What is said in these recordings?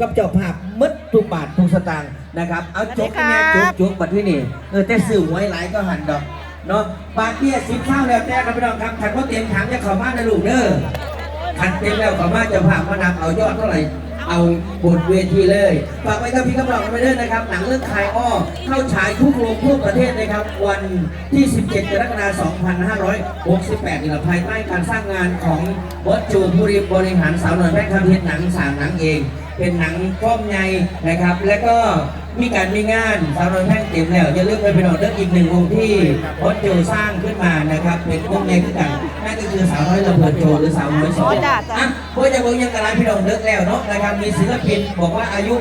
กับเจ้าภาพหมดทุกบาททุกสตางค์นะครับ เอาจกแม่จกจกบัดที่นี่เออแต่สื่อหวยหลายก็หันดอกเนาะบาทเบี้ยสิบข้าวแล้วแต่กันพี่น้องครับขันว่าเต็มถังจะเข้ามานะลูกเด้อขันเต็มแล้วเข้ามาเจ้าภาพมานำเอายอดเท่าไหร่เอาบนเวทีเลยฝากไว้กับพี่กำลังไปด้วยนะครับ หนังเรื่องคายอ้อเข้าฉายทุกโรงทั่วประเทศนะครับ วันที่ 17 กรกฎาคม 2568นี่แหละภายใต้การสร้างงานของวัดจูบุรีบริหารสาวหน่อยแม่คำเฮ็ดหนังสามหนังเอง เป็นหนังก้อมใหญ่นะครับ แล้วก็มีการมีงานสาวน้อยแพ่งเต็มแล้วอย่าลืมไปเป็นออเดอร์อีกหนึ่งวงที่วัดโจสร้างขึ้นมานะครับ เป็นวงในขึ้นกันนั่นก็คือสาวน้อยระเบิดโจหรือสาวน้อยสองจ้ะจ้ะอะเพื่อจะเบิ่งยังกระไรพี่น้องเลิกแล้วเนาะนะครับมีศิลปินบอกว่าอายุ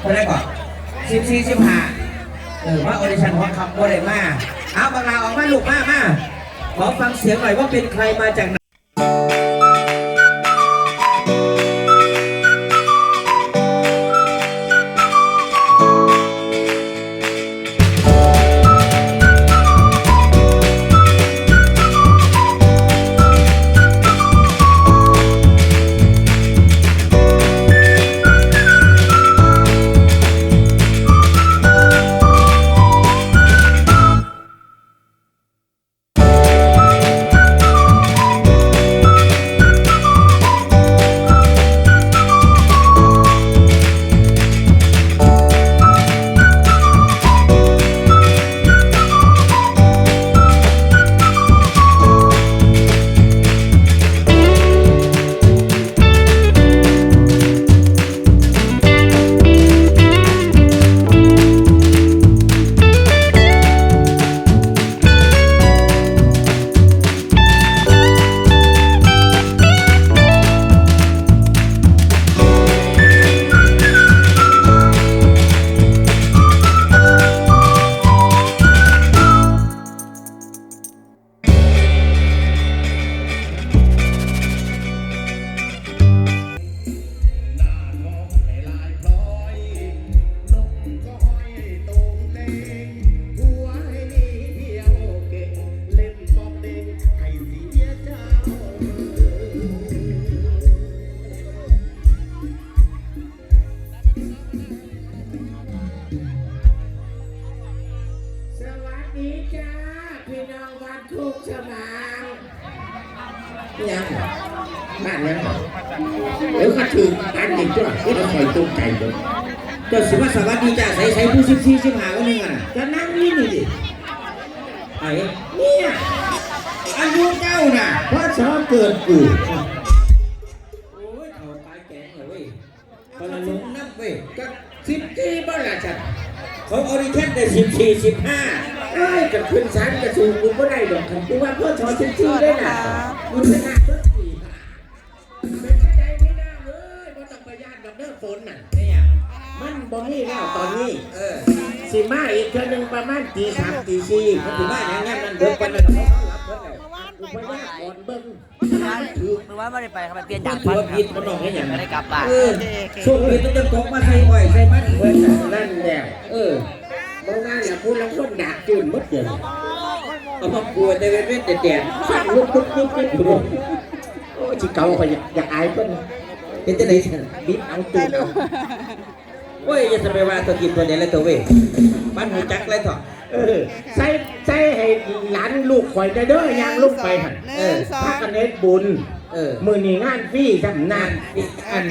เท่าไหรก่อนสิบสี่สิบห้าเออว่าออดิชั่นของคำบ่ได้มาเอาบางลาออกมาลูกมามาขอฟังเสียงหน่อยว่าเป็นใครมาจากไหน จ้า พี่น้องวัดทุกสมางยังบ้านยังเดี๋ยวก็ถืออันนี้จ้ะที่เราคอยตุ้มใจเลยเจ้าสิว่าสวัสดีจ้าใส่ใส่ผู้สิบสี่สิบห้าก็นึงอะจะนั่งนี่นี่ดิไอ้เนี่ยอายุเจ้าน่ะพระชอบเกิดกูโอ้ยเขาตายแกงเลยเว้ยตอนลงนับเว้ยก็สิบที่บ้านละจ้ะเขาออดิชั่นได้สิบสี่สิบห้า ขึ้นชั้นกับสูงกูไม่ได้ดอกคันกูว่าพ่อชอสิบที่ได้น่ะคุณชนะทุกปีเป็นใจไม่ได้เลยเพราะต้องประหยัดดอกเด้อฝนน่ะเนี่ยมันบ่มีแล้วตอนนี้ เออสิมาอีกเทื่อหนึงประมาณตีสามตีสี่มันถือว่าอย่างงั้นมันเบิกกันเลยเขารับเบิกเลยอุปยากก่อนเบิ่งเมื่อวานเมื่อวานไม่ได้ไปครับไปเปลี่ยนยางถืพัอนว่าผิดมันออกให้อย่างไม่ได้กลับบ้านเออช่วงนี้ต้องจะตกมาใส่อ้อยใส่มันเบิกน่ะนั่นแหละเออ เมื่อวานน่ะพูดแล้วคนด่าจืนหมดเลยเอามากลัวแต่เว้นเว้นแต่แดดสั่งลุกลุกลุกลุกลุกโอ้ยจิเก่าไปอยากอยากอายเพิ่นเป็นจะไหนฉันบิดเอาตูนเอาโอ้ยอย่าจะไปว่าตัวกินตัวเดียวแล้วตัวเว้ยบ้านหูจักเลยเถอะเออใส่ใส่ให้หลานลูกข่อยได้เด้อย่างลูกไปหั่นเออพากันเฮ็ดบุญ เออมื้อนี้งานฟรีจำนานอัน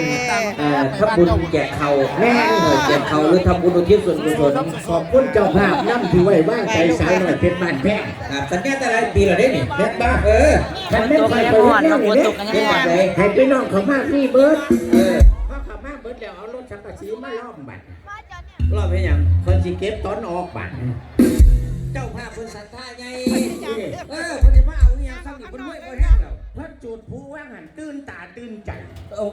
เอ่อทำบุญแจกเขาแม่เออแจกเขาหรือทำบุญอุทิศส่วนกุศลขอบคุณเจ้าภาพน้ำที่ไว้ว่างใจสาวหน่อยเพชรบ้านแพงครับสัญญาแต่ละปีเราได้นี่เพชรบ้านเออฉันไม่เคยไปเที่ยวนี่เนี่ยเป็นแบบไหนให้พี่น้องเขามาฟรีเบิร์ดเออพอเขามาเบิร์ดแล้วเอารถสังกะสีมาล้อมบัตรรอบให้ยังคนสิเก็บตอนออกบัตรเจ้าภาพคนศรัทธาไงเออคนจะมาเอาเนี่ยข้างนี้คนรวยคนแห้งแล้วเพิ่น จุดผู้ว่างหันตื่นตาตื่นใจโอ้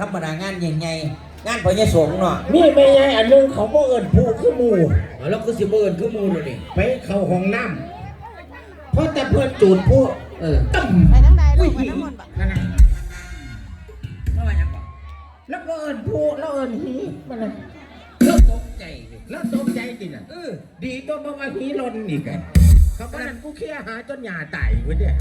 ธรรมดางานใหญ่ๆงานพญสงฆ์เนาะนี่ไม่ใช่อันหนึงเขาบ่เอิ้นผู้คือหมู่แล้วก็สิเบิร์นคือมูลนี่ไปเข้าห้องน้ำเพราะแต่เพิ่นจุดผู้เออตึ้มไปทั้งใดลูกไปทั้งหมดบ่นั่นน่ะทำไมยังบอกแล้วก็เอิ้นผู้แล้วเอิ้นหีมันน่ะเลิกตกใจดิแล้วตกใจจริงอะเออดีตัวบ่ว่าหีหล่นอีกอะเขาก็นั่นกูเคลียร์หาจนหญ้าตายเว้ยเนี่ย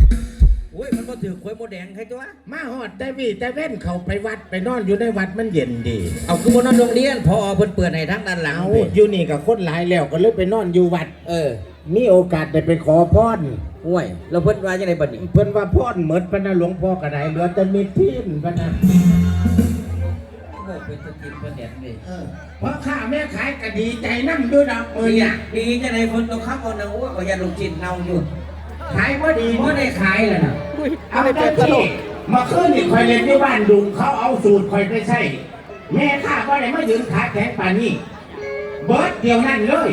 โอ้ยมันบ่ถือควยโมแดงใครตัวมาหอดแต่วีแต่เว้นเขาไปวัดไปนอนอยู่ในวัดมันเย็นดี เอาคือบ่นอนโรงเรียนพอเพิ่นเปิดให้ทางด้านหลังเอาเว้ยอยู่นี่กับคนหลายแล้วก็เลยไปนอนอยู่วัด เออมีโอกาสได้ไปขอพรห่วยแล้วเพิ่นว่าจังไดบัดนี้เพิ่นว่าพรเหมือนปะนะหลวงพ่อกระไดเหลือแต่มีทีนปะนะโอ้เป็นสกินเพิ่นแดงนี่เออเพราะข้าแม่ขายก็ดีใจนั่งด้วยดอกเอ้ยดีน่ะดีจังไดคนต้องขับเอานะโอ้ยก็อย่าลงจิตเน่าอยู่ ขายว่าดีบ่ได้ขายแล้วน่ะเอาแต่ที่มาคืนนี่คอยเรียนที่บ้านดุงเขาเอาสูตรคอยไปใช่แม่ข้าก็เลยมายืนขาแข็งป่านนี้เบิร์ดเดียวนั่นเลย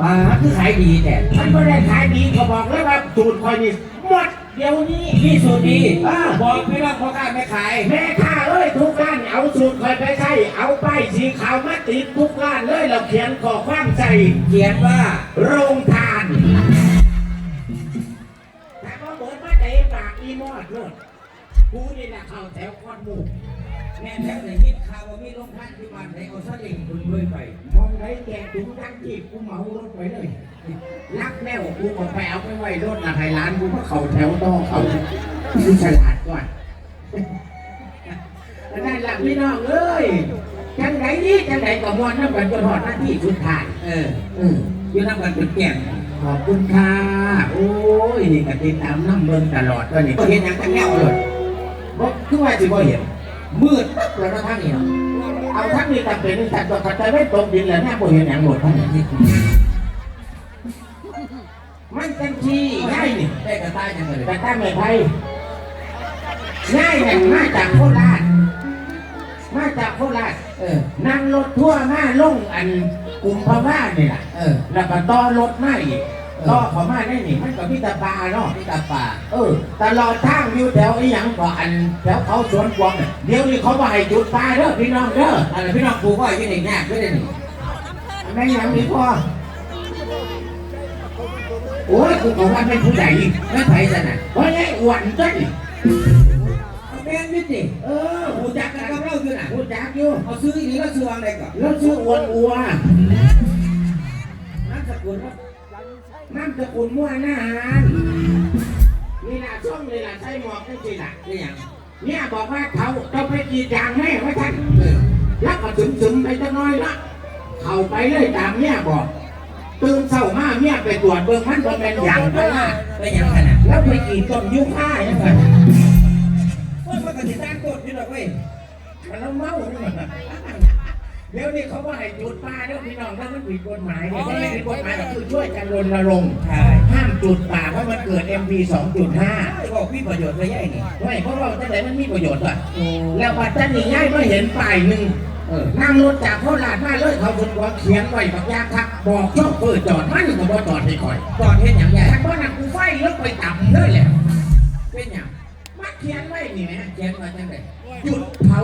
ป้าคือขายดีแต่มันก็ได้ขายดีเขาบอกเลยว่าสูตรคอยนี่หมดเดี๋ยวนี้ที่สุดดีอ่าบอกพี่น้องพ่อค้าแม่ขาย แม่ข้าเอ้ยทุกร้านเอาสูตรคอยไปใช่เอาป้ายสีขาวมาติดทุกร้านเลยเราเขียนข้อความใจ เขียนว่าโรงทาน กูนี่นะเขาแถวคอนหมูแม่แท้ได้ยินข่าวว่ามีโรงทานที่บ้านไหนเอาซะเองคุณเลยไปมองไรแกถุงทั้งจีบกูเหมารถไปเลยลักแนวกูก็ไปเอาไปไว้รถละไห้ร้านกูก็เขาแถวต่อเขากูฉลาดก่อนนั่นแหละพี่น้องเอ้ยจังไหนนี่จังไหนก็มวนน้ำกันจนหอดหน้าที่สุดท้ายเออเออยู่นำกันเป็นแก่งขอบคุณค่ะ โอ้ยนี่กติดตามน้ำเบิ่งตลอดว่านี่ก็เห็นหยังทั้งแนวเลย บ่คือว่าสิบ่เห็นมืดปั๊บแล้วนะทางนี้เนาะเอาทั้งนี้ตัเป็นแต่ตัวขัดใจไม่ตรงดินเลยแม่บ่เห็นหยังหมดทั้งนี้มันจังที่ง่ายนี่ได้กระต่ายจังเลยแต่ถ้าไม่ไทยง่ายเนี่ยมาจากโคราชมาจากโคราชเออนั่งรถทั่วร์มาลงอันกลุ่มพม่านี่แหละเออแล้วก็ต่อรถมาอีก ต่อเขามาได้นี่มันก็มีแต่ปลาเนาะนี่ตาป่าเออตลอดทางอยู่แถวไอ้หยังก็อันแถวเขาสวนกวางเนี่ยเดี๋ยวนี้เขามาให้จุดปลาเด้อพี่น้องเด้ออะไรพี่น้องปูก็อยู่ในแง่ด้วยนี่แม่หยังนี่พ่อโอ้ยกูบอกว่าเป็นผู้ใหญ่ไม่ไผ่จะน่ะเพราะไงอ้วนจ้ะแม่นนิดสิเออปูจักกันกับเราอยู่น่ะผู้จักอยู่เอาซื้ออีนี้ก็ซื้ออะไรก่อนแล้วชื่ออ้วนอัวนั่นสกุลว่า น้ำสกุลมั่วหน้าหานนี่ล่ะช่องนี่ล่ะใส่หมวกจังซี่ล่ะนี่อย่างเนี่ยบอกว่าเขาต้องไปกรีดยางให้ไว้ท่านเออแล้วก็ซึมซึมๆไปจังน้อยละเข้าไปเลยตามเนี่ยบอกตื่นเช้ามาเนี่ยไปตรวจเบิ่งมันบ่เป็นอย่างไปละได้ยังขนาดแล้วไปกรีดต้นยุค่าอย่างไรคนมันก็ติดตั้งกฎอยู่หรอกเว้ยมันเราเมาเนี่ย แล้วนี่เขาว่าให้จุดป่าแล้วพี่น้องถ้ามันผิดกฎหมายเนี่ยไม่ผิดกฎหมายก็คือช่วยกันรณรงค์ห้ามจุดป่าเพราะมันเกิด MP 2.5บอกมีประโยชน์ระยะนี่ไม่เพราะว่าอะไงแมันมีประโยชน์อะแล้วปัจจัยนี้ง่ายไม่เห็นป่ายหนึ่งนั่งรถจากโคราชมาเลยเขาบนหัวเขียนไว้บางอย่างครับบอกชอบเปิดจอดมันก็บอกจอดให้คอยจอดเห็นอย่างไงถ้าบ้านกูไฟรถไปต่ำเลยแหละเป็นอย่างมาเขียนไว้นี่ไหมเขียนไว้จังไงหยุดเผา